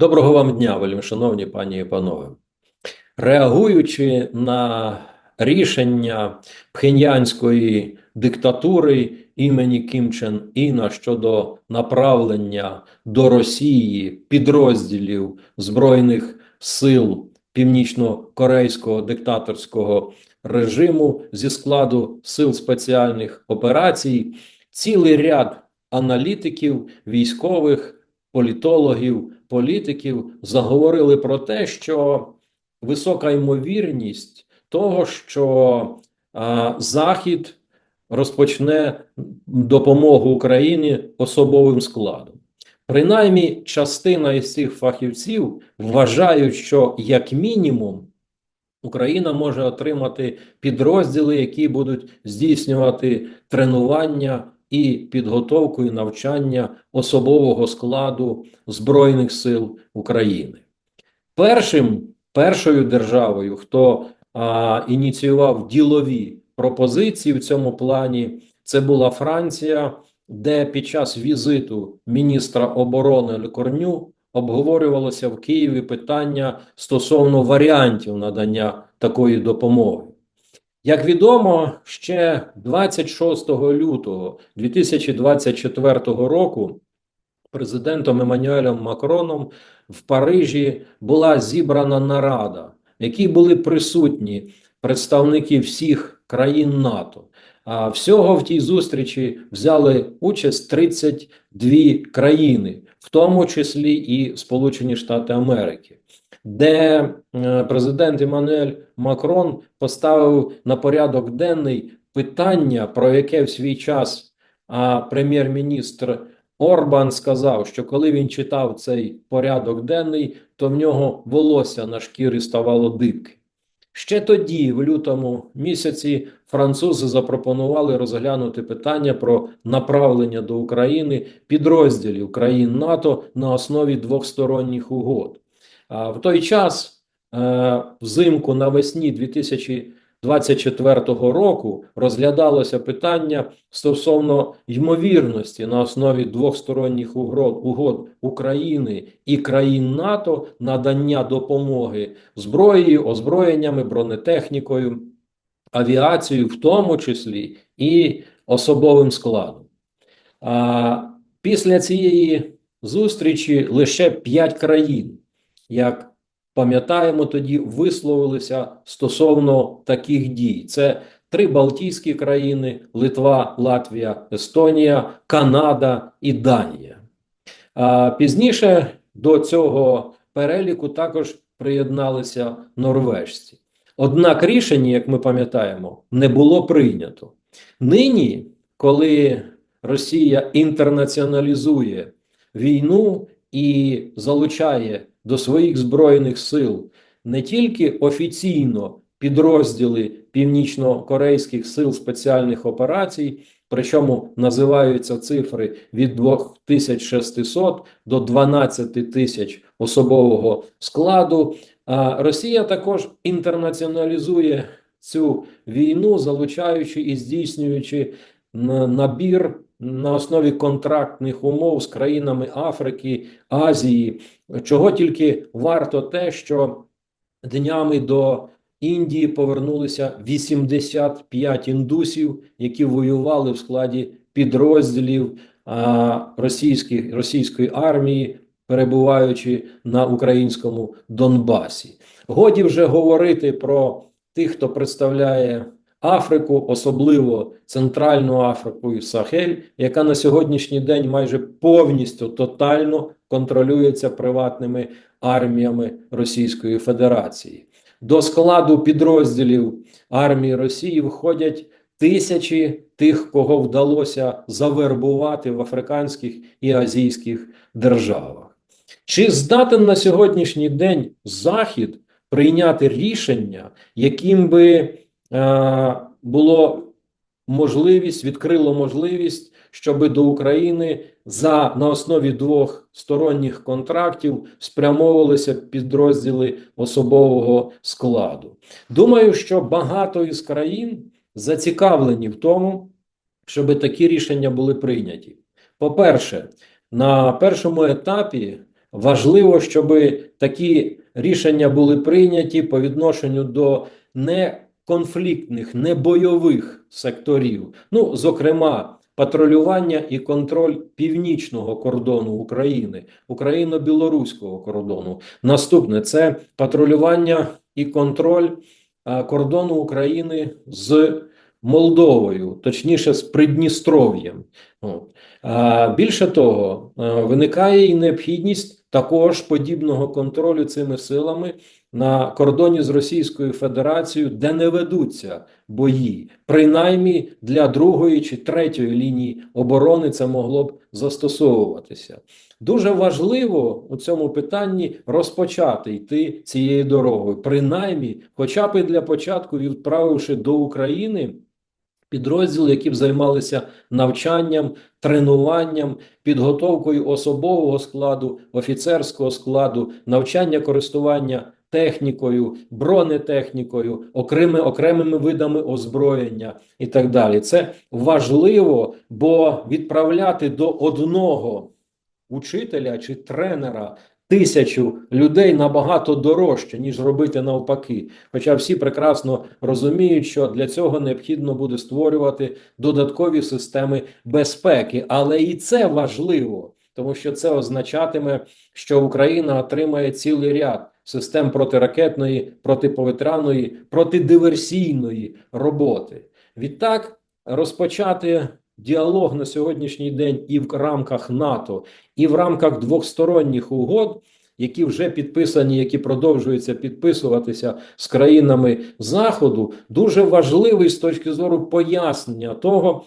Доброго вам дня, вельмишановні пані і панове. Реагуючи на рішення пхеньянської диктатури імені Кім Чен Іна щодо направлення до Росії підрозділів Збройних сил північно-корейського диктаторського режиму зі складу сил спеціальних операцій, цілий ряд аналітиків, військових, політологів, політиків заговорили про те, що висока ймовірність того, що а, Захід розпочне допомогу Україні особовим складом. Принаймні, частина із цих фахівців вважають, що як мінімум Україна може отримати підрозділи, які будуть здійснювати тренування і підготовку і навчання особового складу Збройних сил України. Першим, першою державою, хто а, ініціював ділові пропозиції в цьому плані, це була Франція, де під час візиту міністра оборони Лекорню обговорювалося в Києві питання стосовно варіантів надання такої допомоги. Як відомо, ще 26 лютого 2024 року президентом Еммануелем Макроном в Парижі була зібрана нарада, в якій були присутні представники всіх країн НАТО. А всього в тій зустрічі взяли участь 32 країни, в тому числі і Сполучені Штати Америки де е, президент Еммануель Макрон поставив на порядок денний питання, про яке в свій час прем'єр-міністр Орбан сказав, що коли він читав цей порядок денний, то в нього волосся на шкірі ставало дибки. Ще тоді, в лютому місяці, французи запропонували розглянути питання про направлення до України підрозділів країн НАТО на основі двосторонніх угод. В той час, е, взимку навесні 2024 року, розглядалося питання стосовно ймовірності на основі двохсторонніх угод, угод України і країн НАТО надання допомоги зброєю, озброєннями, бронетехнікою, авіацією, в тому числі і особовим складом. Після цієї зустрічі лише п'ять країн як пам'ятаємо, тоді висловилися стосовно таких дій. Це три Балтійські країни: Литва, Латвія, Естонія, Канада і Данія. А пізніше до цього переліку також приєдналися норвежці. Однак рішення, як ми пам'ятаємо, не було прийнято. Нині, коли Росія інтернаціоналізує війну і залучає до своїх збройних сил не тільки офіційно підрозділи північно-корейських сил спеціальних операцій, причому називаються цифри від 2600 до 12 тисяч особового складу. А Росія також інтернаціоналізує цю війну, залучаючи і здійснюючи набір на основі контрактних умов з країнами Африки, Азії, чого тільки варто те, що днями до Індії повернулися 85 індусів, які воювали в складі підрозділів російських, російської армії, перебуваючи на українському Донбасі. Годі вже говорити про тих, хто представляє. Африку, особливо Центральну Африку і Сахель, яка на сьогоднішній день майже повністю тотально контролюється приватними арміями Російської Федерації. До складу підрозділів армії Росії входять тисячі тих, кого вдалося завербувати в африканських і азійських державах. Чи здатен на сьогоднішній день Захід прийняти рішення, яким би було можливість, відкрило можливість, щоб до України за на основі двох сторонніх контрактів спрямовувалися підрозділи особового складу. Думаю, що багато із країн зацікавлені в тому, щоб такі рішення були прийняті. По-перше, на першому етапі важливо, щоб такі рішення були прийняті по відношенню до неконфліктних, небойових секторів. Ну, зокрема, патрулювання і контроль північного кордону України, україно-білоруського кордону. Наступне це патрулювання і контроль кордону України з Молдовою, точніше з Придністров'ям. Більше того, виникає і необхідність також подібного контролю цими силами на кордоні з Російською Федерацією, де не ведуться бої, принаймні для другої чи третьої лінії оборони це могло б застосовуватися. Дуже важливо у цьому питанні розпочати йти цією дорогою, принаймні, хоча б і для початку відправивши до України. Підрозділи, які б займалися навчанням, тренуванням, підготовкою особового складу, офіцерського складу, навчання користування технікою, бронетехнікою, окремими, окремими видами озброєння і так далі. Це важливо, бо відправляти до одного учителя чи тренера. Тисячу людей набагато дорожче, ніж робити навпаки. Хоча всі прекрасно розуміють, що для цього необхідно буде створювати додаткові системи безпеки. Але і це важливо, тому що це означатиме, що Україна отримає цілий ряд систем протиракетної, протиповітряної, протидиверсійної роботи. Відтак розпочати діалог на сьогоднішній день і в рамках НАТО, і в рамках двосторонніх угод. Які вже підписані, які продовжуються підписуватися з країнами Заходу, дуже важливий з точки зору пояснення того,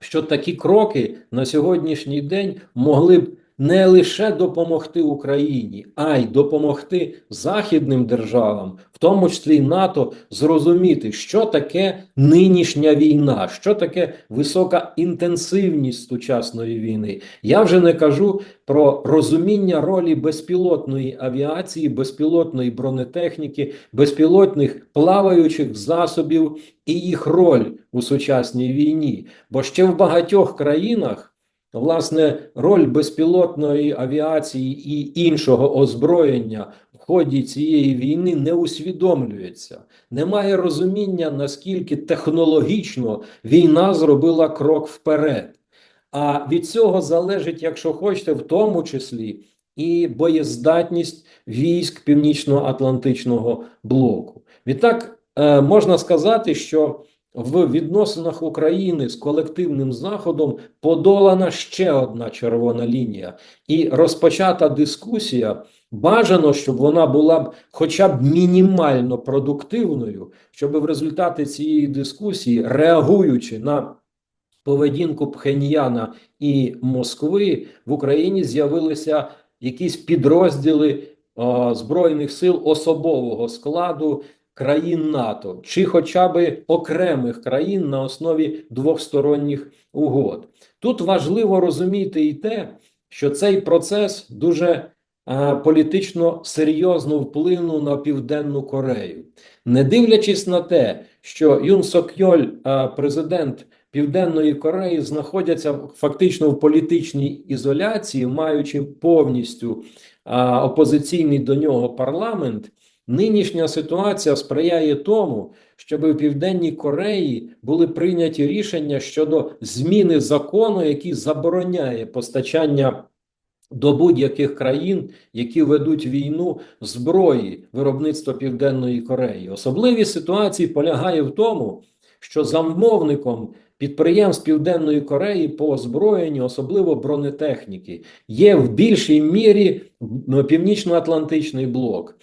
що такі кроки на сьогоднішній день могли б не лише допомогти Україні, а й допомогти західним державам, в тому числі й НАТО, зрозуміти, що таке нинішня війна, що таке висока інтенсивність сучасної війни. Я вже не кажу про розуміння ролі безпілотної авіації, безпілотної бронетехніки, безпілотних плаваючих засобів і їх роль у сучасній війні. Бо ще в багатьох країнах. Власне, роль безпілотної авіації і іншого озброєння в ході цієї війни не усвідомлюється. Немає розуміння, наскільки технологічно війна зробила крок вперед. А від цього залежить, якщо хочете, в тому числі і боєздатність військ Північно-Атлантичного блоку. Відтак е, можна сказати, що в відносинах України з колективним заходом подолана ще одна червона лінія, і розпочата дискусія. Бажано, щоб вона була б хоча б мінімально продуктивною, щоб в результаті цієї дискусії, реагуючи на поведінку Пхеньяна і Москви, в Україні з'явилися якісь підрозділи Збройних сил особового складу, країн НАТО чи хоча б окремих країн на основі двосторонніх угод. Тут важливо розуміти і те, що цей процес дуже а, політично серйозно вплинув на Південну Корею, не дивлячись на те, що Юн Сок Йоль, а, президент Південної Кореї, знаходяться фактично в політичній ізоляції, маючи повністю а, опозиційний до нього парламент. Нинішня ситуація сприяє тому, щоб у Південній Кореї були прийняті рішення щодо зміни закону, який забороняє постачання до будь-яких країн, які ведуть війну зброї виробництва Південної Кореї. Особливість ситуації полягає в тому, що замовником підприємств Південної Кореї по озброєнню, особливо бронетехніки, є в більшій мірі Північно-Атлантичний блок.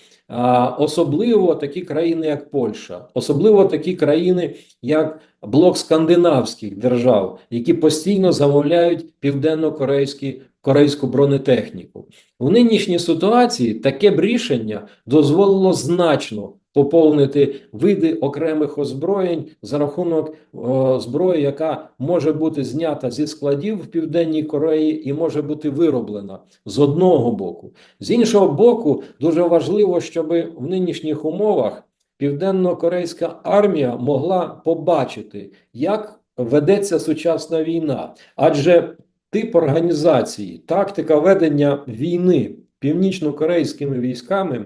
Особливо такі країни, як Польща, особливо такі країни, як блок скандинавських держав, які постійно замовляють південно-корейські корейську бронетехніку. У нинішній ситуації таке б рішення дозволило значно поповнити види окремих озброєнь за рахунок о, зброї, яка може бути знята зі складів в Південній Кореї і може бути вироблена з одного боку. З іншого боку, дуже важливо, щоб в нинішніх умовах південно-корейська армія могла побачити, як ведеться сучасна війна, адже тип організації, тактика ведення війни північно-корейськими військами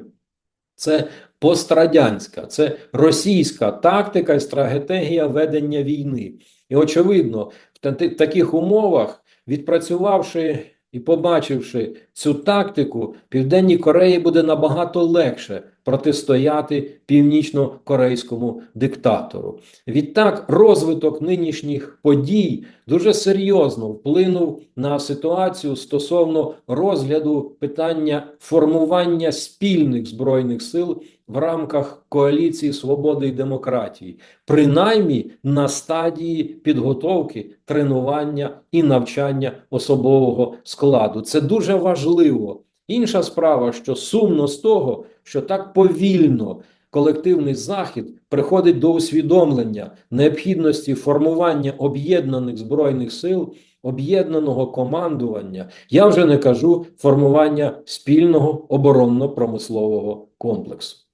це пострадянська, це російська тактика і стратегія ведення війни. І очевидно, в таких умовах, відпрацювавши і побачивши цю тактику, Південній Кореї буде набагато легше протистояти північно-корейському диктатору. Відтак, розвиток нинішніх подій дуже серйозно вплинув на ситуацію стосовно розгляду питання формування спільних збройних сил в рамках коаліції свободи і демократії, принаймні на стадії підготовки, тренування і навчання особового складу. Це дуже важливо. Інша справа, що сумно з того, що так повільно колективний захід приходить до усвідомлення необхідності формування об'єднаних збройних сил, об'єднаного командування. Я вже не кажу формування спільного оборонно-промислового комплексу.